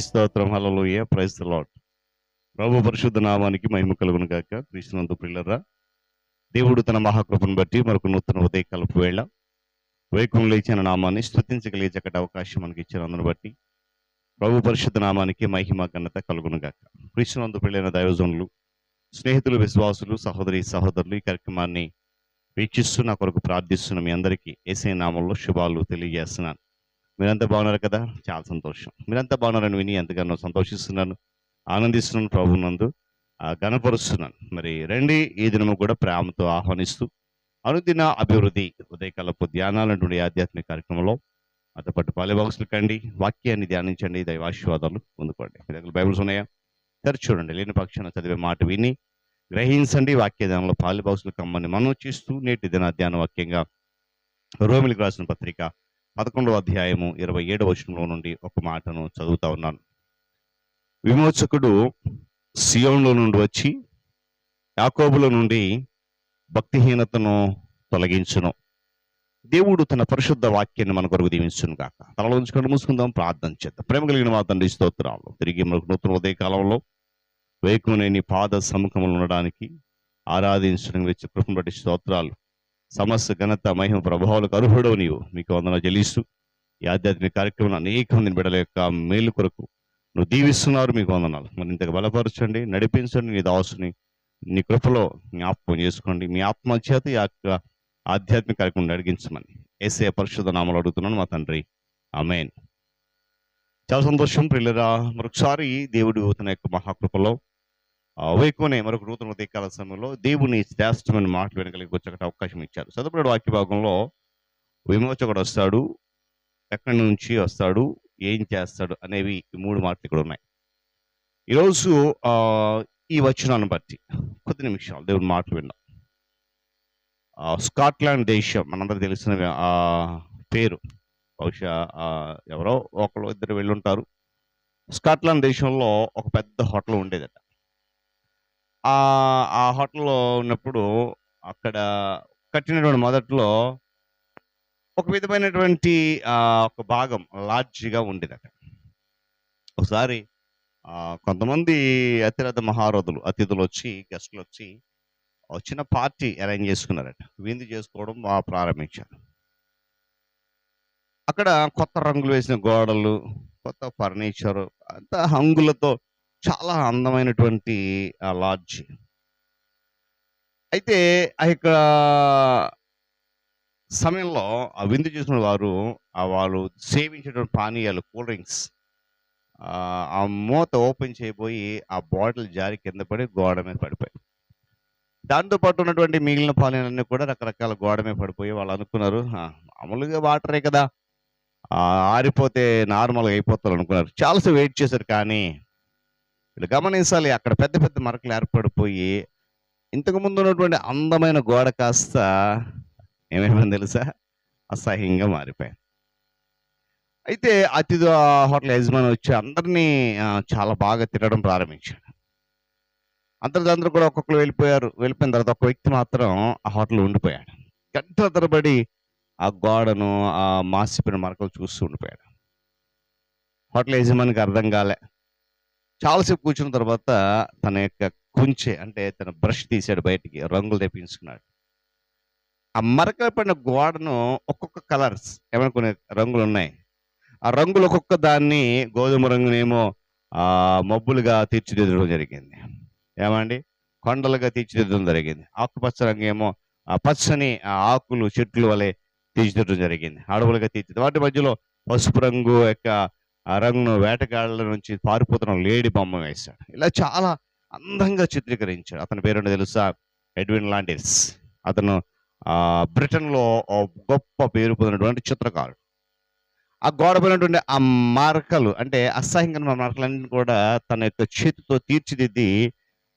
దేవునికి స్తోత్రం హల్లెలూయా. Praise the ప్రభు పరిశుద్ధ నామానికి మహిమ కలుగును గాక. కృష్ణందు పిల్లరా దేవుడు తన మహాకృపను బట్టి మరొక నూతన ఉదయకాలపు వేళ వైకుం లేచిన నామాన్ని స్థుతించగలిగే చక్కటి అవకాశం మనకి ఇచ్చినందును బట్టి ప్రభు పరిశుద్ధ నామానికి మహిమ ఘనత కలుగును గాక. కృష్ణందు పెళ్ళైన దైవజనులు స్నేహితులు విశ్వాసులు సహోదరి సహోదరులు ఈ కార్యక్రమాన్ని వీక్షిస్తూ నా కొరకు ప్రార్థిస్తున్న మీ అందరికీ ఏసే నామంలో శుభాలు తెలియజేస్తున్నాను. మీరంతా బాగున్నారు కదా? చాలా సంతోషం. మీరంతా బాగున్నారని విని ఎంతగానో సంతోషిస్తున్నాను. ఆనందిస్తున్నాను ప్రభునందు ఆ, గణపరుస్తున్నాను మరి రండి ఈ దినము కూడా ప్రేమతో ఆహ్వానిస్తూ అనుదిన అభివృద్ధి ఉదయకాలపు ధ్యానాలటువంటి ఆధ్యాత్మిక కార్యక్రమంలో అతో పాటు పాలిబాక్సులు కండి వాక్యాన్ని ధ్యానించండి దైవాశీర్వాదాలు పొందుకోండి. మీ దగ్గర బైబిల్స్ ఉన్నాయా? తెరిచి చూడండి లేని పక్షాన చదివే మాట విని గ్రహించండి వాక్య ధ్యానంలో పాలిబాక్సులు కమ్మని మనం చేస్తూ నేటి దిన ధ్యాన వాక్యంగా రోమిలికి రాసిన పత్రిక పదకొండవ అధ్యాయము ఇరవై ఏడవ వచనంలో నుండి ఒక మాటను చదువుతా ఉన్నాను. విమోచకుడు సియోన్లో నుండి వచ్చి యాకోబుల నుండి భక్తిహీనతను తొలగించును. దేవుడు తన పరిశుద్ధ వాక్యాన్ని మన కొరకు దీవించును కాక తలలో ఉంచుకొని మూసుకుందాం ప్రార్థన చేద్దాం. ప్రేమ కలిగిన మా తండ్రి స్తోత్రాలు. తిరిగి మనకు నూతన ఉదయ కాలంలో వేకునేని పాద సముఖములు ఉండడానికి ఆరాధించడం వచ్చి కృపను బట్టి స్తోత్రాలు. సమస్త ఘనత మహిమ ప్రభావాలకు అర్హుడవు నీవు. మీకు వందన చెల్లిస్తూ ఈ ఆధ్యాత్మిక కార్యక్రమం అనేక మందిని బిడ్డల యొక్క మేలు కొరకు నువ్వు దీవిస్తున్నారు. మీకు వందనాలు. మరి ఇంతకు బలపరచండి నడిపించండి. నీ దాసుని నీ కృపలో జ్ఞాపకం చేసుకోండి. మీ ఆత్మ చేత ఈ యొక్క ఆధ్యాత్మిక కార్యక్రమం నడిగించమని ఏసే పరిశుద్ధ నామలు అడుగుతున్నాను. మా తండ్రి అమేన్ చాలా సంతోషం ప్రిల్లరా మరొకసారి దేవుడు తన యొక్క మహాకృపలో వేకునే మరొక నూతన ఉదయకాల సమయంలో దేవుని శ్రేష్టమైన మాటలు వినగలిగి వచ్చేట అవకాశం ఇచ్చారు. చదువుకున్న వాక్య భాగంలో విమోచకుడు వస్తాడు ఎక్కడి నుంచి వస్తాడు ఏం చేస్తాడు అనేవి ఈ మూడు మాటలు ఇక్కడ ఉన్నాయి. ఈరోజు ఈ వచనాన్ని బట్టి కొద్ది నిమిషాలు దేవుని మాటలు విన్నాం స్కాట్లాండ్ దేశం మనందరికి తెలిసిన పేరు. బహుశా ఎవరో ఒకరు ఇద్దరు వెళ్ళుంటారు. స్కాట్లాండ్ దేశంలో ఒక పెద్ద హోటల్ ఉండేదట. ఆ ఆ హోటల్లో ఉన్నప్పుడు అక్కడ కట్టినటువంటి మొదట్లో ఒక విధమైనటువంటి ఒక భాగం లాడ్జిగా అక్కడ ఒకసారి కొంతమంది అతిరథ మహారథులు అతిథులు వచ్చి గెస్టులు వచ్చి వచ్చిన చిన్న పార్టీ అరేంజ్ చేసుకున్నారట. విందు చేసుకోవడం ప్రారంభించారు. అక్కడ కొత్త రంగులు వేసిన గోడలు కొత్త ఫర్నిచర్ అంతా హంగులతో చాలా అందమైనటువంటి ఆ లాడ్జ్. అయితే ఆ యొక్క సమయంలో ఆ విందు చేసిన వారు వాళ్ళు సేవించేటువంటి పానీయాలు కూల్ డ్రింక్స్ ఆ మూత ఓపెన్ చేయబోయి ఆ బాటిల్ జారి కింద పడి గోడ మీద పడిపోయి దాంతో పాటు ఉన్నటువంటి మిగిలిన పానీయాలన్నీ కూడా రకరకాల గోడ మీద పడిపోయి వాళ్ళు అనుకున్నారు మామూలుగా వాటరే కదా ఆరిపోతే నార్మల్గా అయిపోతారు అనుకున్నారు. చాలాసేపు వెయిట్ చేశారు కానీ వీళ్ళు గమనించాలి అక్కడ పెద్ద పెద్ద మరకలు ఏర్పడిపోయి ఇంతకు ముందు ఉన్నటువంటి అందమైన గోడ కాస్త ఏమైపోయింది తెలుసా? అసహ్యంగా మారిపోయింది. అయితే అతిథి ఆ హోటల్ యజమాని వచ్చి అందరినీ చాలా బాగా తినడం ప్రారంభించాడు. అందరిది అందరూ కూడా ఒక్కొక్కరు వెళ్ళిపోయారు. వెళ్ళిపోయిన తర్వాత ఒక వ్యక్తి మాత్రం ఆ హోటల్ ఉండిపోయాడు. గంటల తరబడి ఆ గోడను ఆ మాసిపోయిన మరకలు చూస్తూ ఉండిపోయాడు. హోటల్ యజమానికి అర్థం కాలే. చాలాసేపు కూర్చున్న తర్వాత తన యొక్క కుంచె అంటే తన బ్రష్ తీసాడు బయటికి రంగులు తెప్పించుకున్నాడు. ఆ మరకల పడిన గోడను ఒక్కొక్క కలర్స్ ఏమైనా కొన్ని రంగులు ఉన్నాయి. ఆ రంగులు ఒక్కొక్క దాన్ని గోధుమ రంగునేమో ఆ మబ్బులుగా తీర్చిదిద్దడం జరిగింది. ఏమండి? కొండలుగా తీర్చిదిద్దడం జరిగింది. ఆకుపచ్చ రంగు ఏమో ఆ పచ్చని ఆ ఆకులు చెట్లు వలె తీర్చిదిద్దడం జరిగింది. అడవులుగా తీర్చిది వాటి మధ్యలో పసుపు రంగు యొక్క ఆ రంగును వేటగాళ్ళ నుంచి పారిపోతున్న లేడి బొమ్మ వేశాడు. ఇలా చాలా అందంగా చిత్రీకరించాడు. అతని పేరుండి తెలుసా? Edwin Landseer. అతను బ్రిటన్లో గొప్ప పేరు పొందినటువంటి చిత్రకారుడు. ఆ గోడ పైనటువంటి ఆ మార్కలు అంటే అసహ్యంగా మరకలన్నింటిని కూడా తన యొక్క చేతితో తీర్చిదిద్ది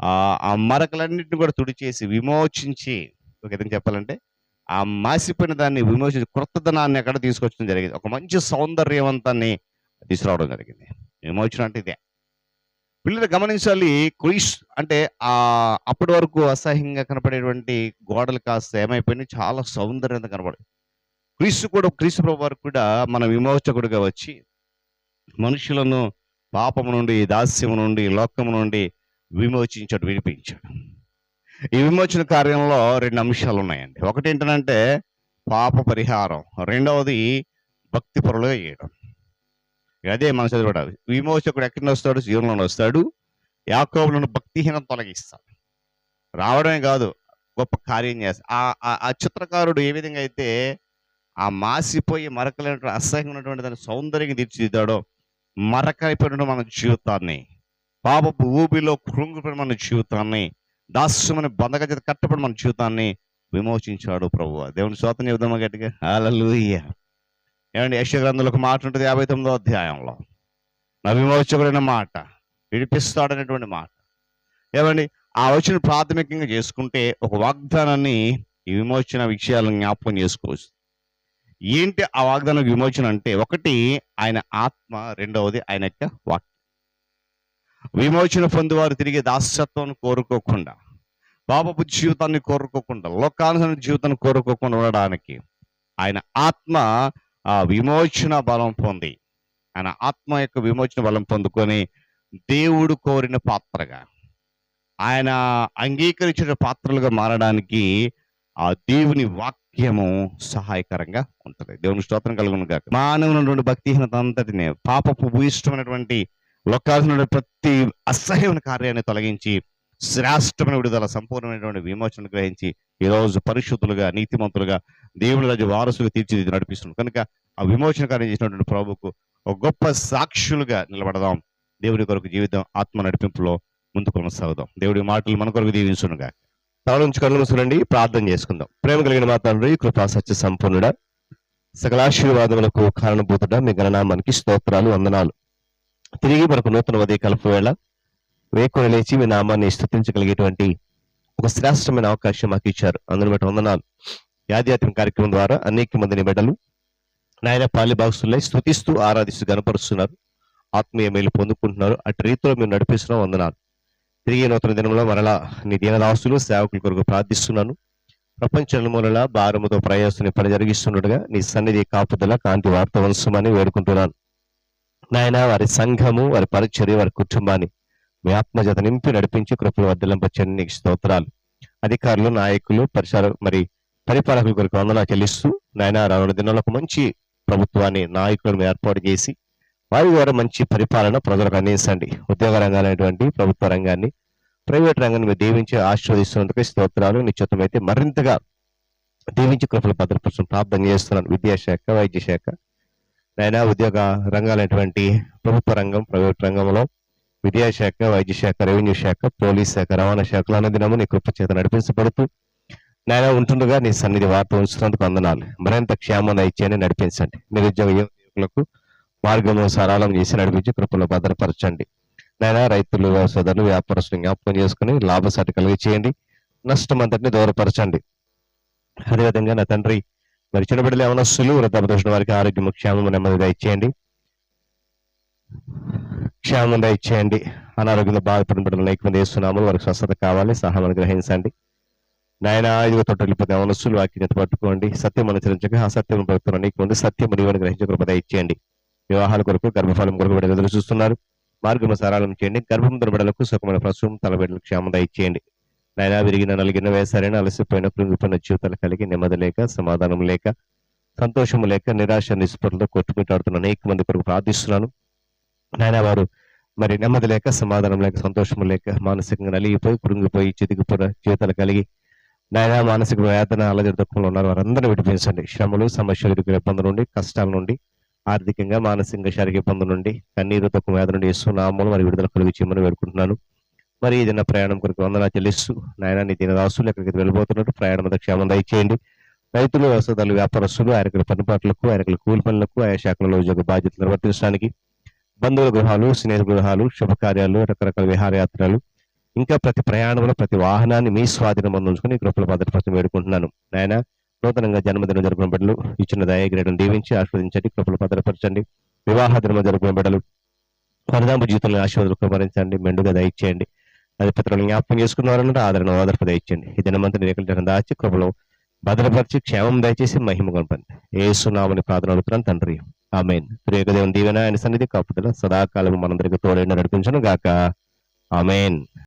ఆ ఆ మరకలన్నింటిని కూడా తుడిచేసి విమోచించి ఒక విధంగా చెప్పాలంటే ఆ మాసిపోయిన దాన్ని విమోచించి క్రొత్తదనాన్ని అక్కడ తీసుకొచ్చడం జరిగింది. ఒక మంచి సౌందర్యవంతాన్ని తీసుకురావడం జరిగింది. విమోచన అంటే ఇదే. పిల్లలు గమనించాలి క్రీస్ అంటే ఆ అప్పటి వరకు అసహ్యంగా కనపడేటువంటి గోడలు కాస్త ఏమైపోయినాయి చాలా సౌందర్యంగా కనపడే క్రీస్తు కూడా క్రీస్తు ప్రభు వారు కూడా మన విమోచకుడిగా వచ్చి మనుషులను పాపము నుండి దాస్యము నుండి లోకము నుండి విమోచించాడు విడిపించాడు. ఈ విమోచన కార్యంలో రెండు అంశాలు ఉన్నాయండి. ఒకటి ఏంటంటే పాప పరిహారం రెండవది భక్తి పరులుగా చేయడం అదే మన చదివాడు విమోచకుడు ఎక్కడి వస్తాడు? జీవనంలో వస్తాడు. యాకోబులను భక్తిహీనం తొలగిస్తాడు. రావడమే కాదు గొప్ప కార్యం చేస్తాడు. ఆ- ఆ ఆ చిత్రకారుడు ఏ విధంగా అయితే ఆ మాసిపోయి మరకలేనటువంటి ఉన్నటువంటి దాని సౌందర్యం తీర్చిదిద్దాడో మరకైపోయిన మన జీవితాన్ని పాపపు ఊబిలో కృంగిపోయిన మన జీవితాన్ని దాస్యమని బంధక చేత కట్టబడి మన జీవితాన్ని విమోచించాడు ప్రభు దేవుని స్తోత్రం విధంగా గట్టిగా? అలలుయ్యా ఏమండి యశగ్రంథులకు ఒక మాట ఉంటుంది యాభై తొమ్మిదో అధ్యాయంలో. నా విమోచకుడైన మాట విడిపిస్తాడనేటువంటి మాట. ఏమండి ఆ వచ్చిన ప్రాథమికంగా చేసుకుంటే ఒక వాగ్దానాన్ని ఈ విమోచన విషయాలను జ్ఞాపకం చేసుకోవచ్చు. ఏంటి ఆ వాగ్దానం విమోచన అంటే ఒకటి ఆయన ఆత్మ రెండవది ఆయన యొక్క వాక్యం. విమోచన పొందువారు తిరిగి దాస్యత్వాన్ని కోరుకోకుండా పాపపు జీవితాన్ని కోరుకోకుండా లోకానుసరణ జీవితాన్ని కోరుకోకుండా ఉండడానికి ఆయన ఆత్మ ఆ విమోచన బలం పొంది. ఆయన ఆత్మ యొక్క విమోచన బలం పొందుకొని దేవుడు కోరిన పాత్రగా ఆయన అంగీకరించిన పాత్రలుగా మారడానికి ఆ దేవుని వాక్యము సహాయకరంగా ఉంటుంది. దేవుని స్తోత్రం కలుగును కాక మానవునటువంటి భక్తిహీనత అంతటిని పాపపు భూయిష్టమైనటువంటి లోకాల ప్రతి అసహ్యమైన కార్యాన్ని తొలగించి శ్రేష్టమైన విడుదల సంపూర్ణమైనటువంటి విమోచన గ్రహించి ఈ రోజు పరిశుద్ధులుగా నీతిమంతులుగా దేవుని రాజు వారసుగా తీర్చిదిద్ది నడిపిస్తుంది కనుక ఆ విమోచన కార్యం చేసినటువంటి ప్రభువుకు ఒక గొప్ప సాక్షులుగా నిలబడదాం. దేవుని కొరకు జీవితం ఆత్మ నడిపింపులో ముందు కొనసాగుదాం దేవుడి మాటలు మన కొరకు దీవించునుగా తల నుంచి కళ్ళు మూసుకునండి ప్రార్థన చేసుకుందాం. ప్రేమ కలిగిన మా తండ్రి కృపా సత్య సంపూర్ణుడ సకలాశీర్వాదములకు కారణభూతుడ మీ గణనామానికి స్తోత్రాలు వందనాలు. తిరిగి మనకు నూతన ఉదయ కలుపు వేళ వేకుని లేచి మీ నామాన్ని స్థుతించగలిగేటువంటి ఒక శ్రేష్టమైన అవకాశం మాకు ఇచ్చారు. అందుని బట్టి వందనాలు. యాధ్యాత్మిక కార్యక్రమం ద్వారా అనేక మందిని బిడ్డలు నాయన పాలి బాక్సులై స్థుతిస్తూ ఆరాధిస్తూ గనపరుస్తున్నారు ఆత్మీయ మేలు పొందుకుంటున్నారు. అటు రీతిలో మీరు నడిపిస్తున్నాం. వందనాలు. తిరిగి నూతన దినంలో మరలా నీ దీనదాసులు సేవకుల కొరకు ప్రార్థిస్తున్నాను. ప్రపంచ మూలల భారముతో ప్రయాసని పని జరిగిస్తుండగా నీ సన్నిధి కాపుదల కాంతి వార్త వంశమని వేడుకుంటున్నాను. నాయన వారి సంఘము వారి పరిచర్య వారి కుటుంబాన్ని మీ ఆత్మజత నింపి నడిపించి కృపలు వద్దలంపచ్చని నీకు స్తోత్రాలు. అధికారులు నాయకులు పరిసర మరి పరిపాలకుల కొరకు వందనా చెల్లిస్తూ నాయన రానున్న దినంలో ఒక మంచి ప్రభుత్వాన్ని నాయకులను ఏర్పాటు చేసి వారి ద్వారా మంచి పరిపాలన ప్రజలకు అందించండి. ఉద్యోగ రంగాలైనటువంటి ప్రభుత్వ రంగాన్ని ప్రైవేట్ రంగాన్ని మీరు దీవించి ఆశీర్వదిస్తున్నందుకు స్తోత్రాలు. నిశ్చితమైతే మరింతగా దీవించి కృపలు భద్రపరచడం ప్రార్థన చేస్తున్నాను. విద్యాశాఖ వైద్య శాఖ నైనా ఉద్యోగ రంగాలైనటువంటి ప్రభుత్వ రంగం ప్రైవేట్ రంగంలో విద్యాశాఖ వైద్య శాఖ రెవెన్యూ శాఖ పోలీస్ శాఖ రవాణా శాఖలు అన్నదినము నీ కృప చేత నడిపించబడుతూ నాయన ఉంటుండగా నీ సన్నిధి వార్త ఉంచినందుకు వందనాలు. మరింత క్షేమం ఇచ్చేయని నడిపించండి. నిరుద్యోగ యువకులకు మార్గము సరళం చేసి నడిపించి కృపలో భద్రపరచండి. నాయన రైతులు వ్యవసాయదారులు వ్యాపారస్తులు జ్ఞాపకం చేసుకుని లాభసాటి కలిగి చేయండి. నష్టం అంతటిని దూరపరచండి. అదేవిధంగా నా తండ్రి మరి చిన్నబిడ్డలు యవనస్తులు వృద్ధాపదోషణ వారికి ఆరోగ్యం క్షేమం నెమ్మది దయచేయండి క్షేమం దయచేయండి అనారోగ్యంలో బాధపడిన బిడ్డలు అనేక మంది వేస్తున్నాము వారికి స్వస్థత కావాలి సహాయం గ్రహించండి. నాయన ఇదిగో తొట్టు వెళ్ళిపోతే యవనస్తులు వాక్యం పట్టుకోండి. సత్యం అనుసరించక అసత్యం పడుతున్న అనేక సత్యం నీవని గ్రహించే కృపద ఇచ్చేయండి వివాహాల కొరకు గర్భఫలం కొరకు బిడ్డలు ఎదురు చూస్తున్నారు. మార్గము సరళం చేయండి. గర్భం బిడ్డలకు సుఖమైన ప్రసవం తలబిడ్డలకు క్షేమం దయచేయండి. నాయన విరిగిన నలిగిన వేసారైన అలసిపోయిన కృంగిపోయిన జీవితాలు కలిగి నెమ్మది లేక సమాధానం లేక సంతోషము లేక నిరాశ నిస్పృహలతో కొట్టుమిట్టాడుతున్న అనేక మంది కొరకు ప్రార్థిస్తున్నాను. నాయన వారు మరి నెమ్మది లేక సమాధానం లేక సంతోషం లేక మానసికంగా నలిగిపోయి కృంగిపోయి చితికిపోయిన జీవితాలు కలిగి నాయన మానసిక వేదన అలజడి దుఃఖంలో ఉన్నారు. వారందరూ విడిపించండి. శ్రమలు సమస్యలు ఇరుకుల ఇబ్బందుల నుండి కష్టాల నుండి ఆర్థికంగా మానసికంగా శారీరక ఇబ్బందుల నుండి కన్నీరు తక్కువ వేదన నుండి ఇస్తున్నాము మరి విడుదల కలిగి చేయమని వేడుకుంటున్నాను. మరి ఏదైనా ప్రయాణం కొరకు వందనా చెల్లిస్తూ నాయన నీ దీని రాసులు ఎక్కడికి వెళ్ళిపోతున్నట్టు ప్రయాణం అంతా క్షేమం దయచేయండి. రైతులు వ్యవసాయదారులు వ్యాపారస్తులు ఆయనకుల పనిపాట్లకు ఆయనకుల కూలి పనులకు ఆయా శాఖలలో ఉద్యోగ బాధ్యతలు నిర్వర్తించడానికి బంధువుల గృహాలు స్నేహ గృహాలు శుభకార్యాలు రకరకాల విహారయాత్రలు ఇంకా ప్రతి ప్రయాణంలో ప్రతి వాహనాన్ని మీ స్వాధీనం అందించుకుని కృపల భద్రపరచం వేడుకుంటున్నాను. నాయన నూతనంగా జన్మదినం జరుపుకున్న బిడ్డలు ఇచ్చిన దయాగ్రేడను దీవించి ఆస్వాదించండి కృపలు భద్రపరచండి. వివాహ దినం జరుపుకున్న బిడ్డలు పరిణామ జీవితంలో ఆశీర్వాదాలు కుమరించండి మెండుగా దయచేయండి. అది పత్రులను జ్ఞాపకం చేసుకున్న వారంటే ఆదరణ ఆదర్ప దయచేయండి. ఈ దినమంతా రేకుల దాచి కృపలో భద్రపరిచి క్షేమం దయచేసి మహిమ కొనపండి ఏ సునామని ప్రార్థన అడుగుతున్నాను తండ్రి. ఆమెన్. ప్రియక దీవెన ఆయన సన్నిధి కాపుదల సదాకాలం మనందరికి తోడైన నడిపించను గాక ఆమెన్.